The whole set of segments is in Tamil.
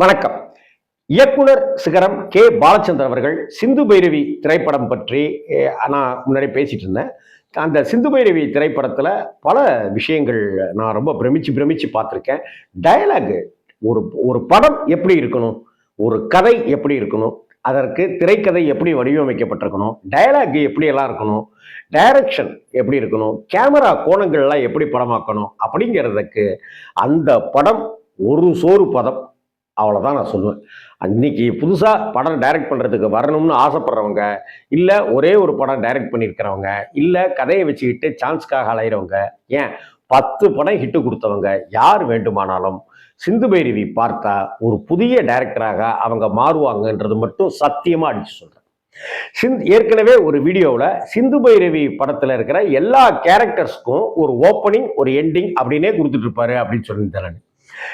வணக்கம். இயக்குனர் சிகரம் கே. பாலச்சந்தர் அவர்கள் சிந்து பைரவி திரைப்படம் பற்றி நான் முன்னாடி பேசிட்டு இருந்தேன். அந்த சிந்து பைரவி திரைப்படத்தில் பல விஷயங்கள் நான் ரொம்ப பிரமிச்சு பிரமிச்சு பார்த்துருக்கேன். டயலாகு ஒரு ஒரு படம் எப்படி இருக்கணும் ஒரு கதை எப்படி இருக்கணும் அதற்கு திரைக்கதை எப்படி வடிவமைக்கப்பட்டிருக்கணும் டயலாக் எப்படி எல்லாம் இருக்கணும் டைரக்ஷன் எப்படி இருக்கணும் கேமரா கோணங்கள்லாம் எப்படி படமாக்கணும் அப்படிங்கிறதுக்கு அந்த படம் ஒரு சோறு பதம். அவ்வளோதான் நான் சொல்லுவேன். இன்னைக்கு புதுசாக படம் டைரக்ட் பண்ணுறதுக்கு வரணும்னு ஆசைப்படுறவங்க இல்லை ஒரே ஒரு படம் டைரக்ட் பண்ணியிருக்கிறவங்க இல்லை கதையை வச்சுக்கிட்டு சான்ஸ்க்காக அலையிறவங்க ஏன்? பத்து படம் ஹிட்டு கொடுத்தவங்க யார் வேண்டுமானாலும் சிந்து பைரவி பார்த்தா ஒரு புதிய டைரக்டராக அவங்க மாறுவாங்கன்றது மட்டும் சத்தியமாக அடிச்சு சொல்கிறேன் சிந்த் ஏற்கனவே ஒரு வீடியோவில் சிந்து பைரவி படத்தில் இருக்கிற எல்லா கேரக்டர்ஸ்க்கும் ஒரு ஓப்பனிங் ஒரு எண்டிங் அப்படின்னே கொடுத்துட்ருப்பாரு அப்படின்னு சொல்லியிருந்தேன் நான்.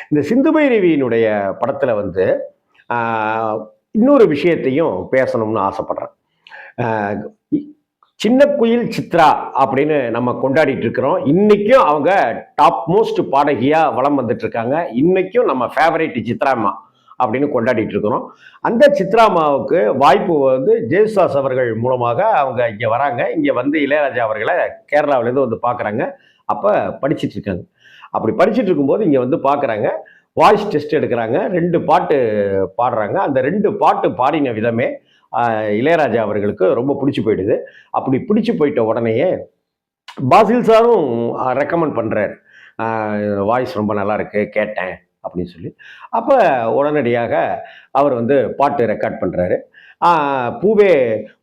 இந்த சிந்து பைரவியினுடைய படத்தில் வந்து ஆஹ், இன்னொரு விஷயத்தையும் பேசணும்னு ஆசைப்படுறேன். ஆஹ், சின்ன குயில் சித்ரா அப்படின்னு நம்ம கொண்டாடிட்டு இருக்கிறோம். இன்னைக்கும் அவங்க டாப் மோஸ்ட் பாடகியா வளம் வந்துட்டு இருக்காங்க. இன்னைக்கும் நம்ம ஃபேவரேட் சித்ராமா அப்படின்னு கொண்டாடிட்டு இருக்கிறோம். அந்த சித்ராமாவுக்கு வாய்ப்பு வந்து ஜெயசுதாஸ் அவர்கள் மூலமாக அவங்க இங்கே வராங்க. இங்கே வந்து இளையராஜா அவர்களை கேரளாவிலேருந்து வந்து பார்க்குறாங்க அப்போ படிச்சிட்டு இருக்காங்க. அப்படி படிச்சுட்டு இருக்கும்போது இங்கே வந்து பார்க்குறாங்க வாய்ஸ் டெஸ்ட் எடுக்கிறாங்க. ரெண்டு பாட்டு பாடுறாங்க. அந்த ரெண்டு பாட்டு பாடின விதமே இளையராஜா அவர்களுக்கு ரொம்ப பிடிச்சி போயிடுது. அப்படி பிடிச்சி போயிட்ட உடனேயே பாசில் சாரும் ரெக்கமெண்ட் பண்ணுறார் வாய்ஸ் ரொம்ப நல்லா இருக்கு கேட்டேன் அப்படின்னு சொல்லி. அப்போ உடனடியாக அவர் வந்து பாட்டு ரெக்கார்ட் பண்ணுறாரு பூவே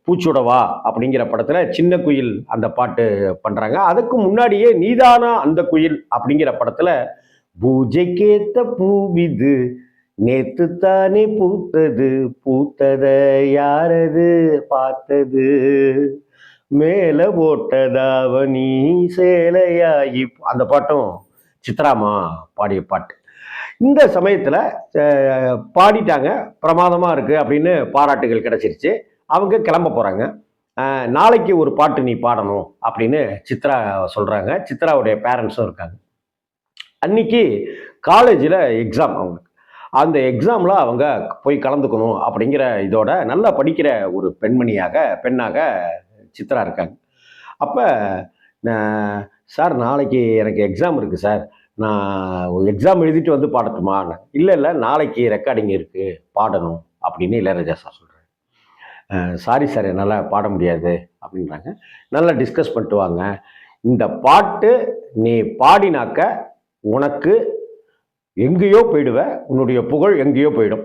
பூச்சுடவா அப்படிங்கிற படத்தில் சின்ன குயில் அந்த பாட்டு பண்ணுறாங்க அதுக்கு முன்னாடியே நீதானா அந்த குயில் அப்படிங்கிற படத்தில் பூஜைக்கேத்த பூவிது நேத்து தானே பூத்தது பூத்தத யாரது பார்த்தது? மேல போட்டதாவணி சேலையாகி அந்த பாட்டும் சித்ராமா பாடிய பாட்டு. இந்த சமயத்தில் பாடிட்டாங்க பிரமாதமாக இருக்குது அப்படின்னு பாராட்டுகள் கிடச்சிருச்சு. அவங்க கிளம்ப போகிறாங்க நாளைக்கு ஒரு பாட்டு நீ பாடணும் அப்படின்னு சித்ரா சொல்கிறாங்க சித்ராவுடைய பேரண்ட்ஸும் இருக்காங்க. அன்னைக்கு காலேஜில் எக்ஸாம் அவங்க. அந்த எக்ஸாமில் அவங்க போய் கலந்துக்கணும் அப்படிங்கிற இதோட நல்லா படிக்கிற ஒரு பெண்மணியாக பெண்ணாக சித்ரா இருக்காங்க. அப்போ சார் நாளைக்கு எனக்கு எக்ஸாம் இருக்குது சார். நான் எக்ஸாம் எழுதிட்டு வந்து பாடட்டுமா? இல்லை இல்லை நாளைக்கு ரெக்கார்டிங் இருக்குது பாடணும் அப்படின்னு இளையராஜா சார் சொல்கிறாரு சாரி சார் என்னால் பாட முடியாது அப்படின்றாங்க. நல்லா டிஸ்கஸ் பண்ணிட்டு வாங்க. இந்த பாட்டு நீ பாடினாக்க உனக்கு எங்கேயோ போயிடுவ உன்னுடைய புகழ் எங்கேயோ போயிடும்.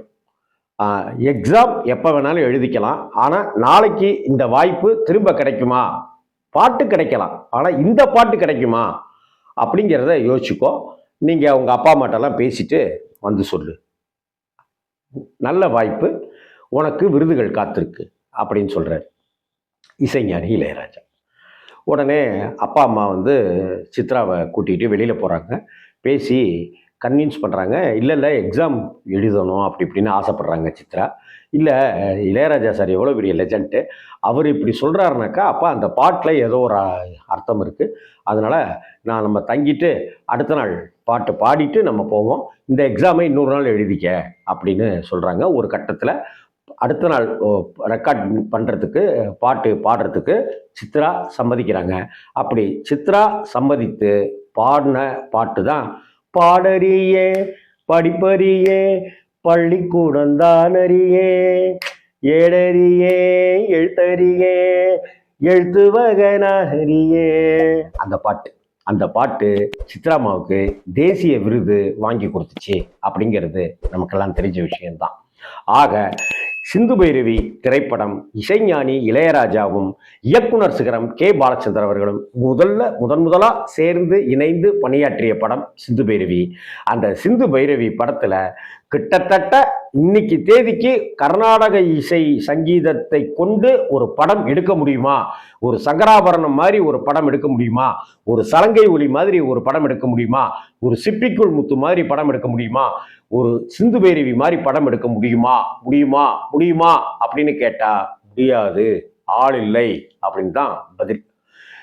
எக்ஸாம் எப்போ வேணாலும் எழுதிக்கலாம். ஆனால் நாளைக்கு இந்த வாய்ப்பு திரும்ப கிடைக்குமா? பாட்டு கிடைக்கலாம். ஆனால் இந்த பாட்டு கிடைக்குமா? அப்படிங்கிறத யோசிச்சுக்கோ. நீங்கள் உங்கள் அப்பா அம்மாட்டெல்லாம் பேசிட்டு வந்து சொல்லு. நல்ல வாய்ப்பு. உனக்கு விருதுகள் காத்திருக்கு அப்படின்னு சொல்கிறார் இசைஞானி இளையராஜா. உடனே அப்பா அம்மா வந்து சித்ராவை கூட்டிகிட்டு வெளியில் போகிறாங்க பேசி கன்வின்ஸ் பண்ணுறாங்க இல்லை இல்லை எக்ஸாம் எழுதணும் அப்படி இப்படின்னு ஆசைப்பட்றாங்க சித்ரா. இல்லை இளையராஜா சார் எவ்வளோ பெரிய லெஜண்ட்டு அவர் இப்படி சொல்கிறாருனாக்கா அப்போ அந்த பாட்டில் ஏதோ ஒரு அர்த்தம் இருக்குது அதனால் நான் நம்ம தங்கிட்டு அடுத்த நாள் பாட்டு பாடிட்டு நம்ம போவோம். இந்த எக்ஸாமை இன்னொரு நாள் எழுதிக்க அப்படின்னு சொல்கிறாங்க ஒரு கட்டத்தில் அடுத்த நாள் ரெக்கார்ட் பண்ணுறதுக்கு பாட்டு பாடுறதுக்கு சித்ரா சம்மதிக்கிறாங்க. அப்படி சித்ரா சம்மதித்து பாடின பாட்டு தான் பாடறியே படிப்பறியே பள்ளிக்கூடம் தானறியே. ஏடறியே எழுத்தறியே எழுத்து வகனாரியே அந்த பாட்டு அந்த பாட்டு சித்ராமாவுக்கு தேசிய விருது வாங்கி கொடுத்துச்சு அப்படிங்கிறது நமக்கெல்லாம் தெரிஞ்ச விஷயம்தான். ஆக சிந்து பைரவி திரைப்படம் இசைஞானி இளையராஜாவும் இயக்குனர் சிகரம் கே. பாலச்சந்தர் அவர்களும் முதல்ல முதன் முதலா சேர்ந்து இணைந்து பணியாற்றிய படம் சிந்து பைரவி. அந்த சிந்து பைரவி படத்துல கிட்டத்தட்ட இன்னைக்கு தேதிக்கு கர்நாடக இசை சங்கீதத்தை கொண்டு ஒரு படம் எடுக்க முடியுமா? ஒரு சங்கராபரணம் மாதிரி ஒரு படம் எடுக்க முடியுமா? ஒரு சலங்கை ஒளி மாதிரி ஒரு படம் எடுக்க முடியுமா? ஒரு சிப்பிக்குள் முத்து மாதிரி படம் எடுக்க முடியுமா? ஒரு சிந்து பைரவி மாதிரி படம் எடுக்க முடியுமா? முடியுமா? முடியுமா? அப்படின்னு கேட்டா முடியாது. ஆள் இல்லை. அப்படின்னு தான் பதில்.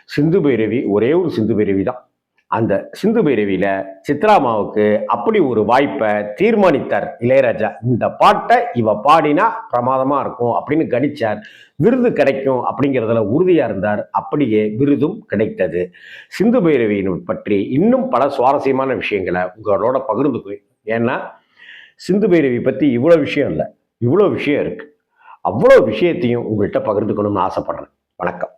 சிந்து பைரவி ஒரே ஒரு சிந்து பைரவி தான். அந்த சிந்து பைரவியில சித்ராமாவுக்கு அப்படி ஒரு வாய்ப்பை தீர்மானித்தார் இளையராஜா. இந்த பாட்டை இவ பாடினா பிரமாதமா இருக்கும் அப்படின்னு கணிச்சார். விருது கிடைக்கும் அப்படிங்கிறதுல உறுதியா இருந்தார். அப்படியே விருதும் கிடைத்தது. சிந்து பைரவியின் பற்றி இன்னும் பல சுவாரஸ்யமான விஷயங்களை உங்களோட பகிர்ந்து ஏன்னா சிந்து பைரவி பற்றி இவ்வளோ விஷயம் இல்லை. இவ்வளோ விஷயம் இருக்கு. அவ்வளோ விஷயத்தையும் உங்கள்கிட்ட பகிர்ந்துக்கணும்னு ஆசைப்படுறேன். வணக்கம்.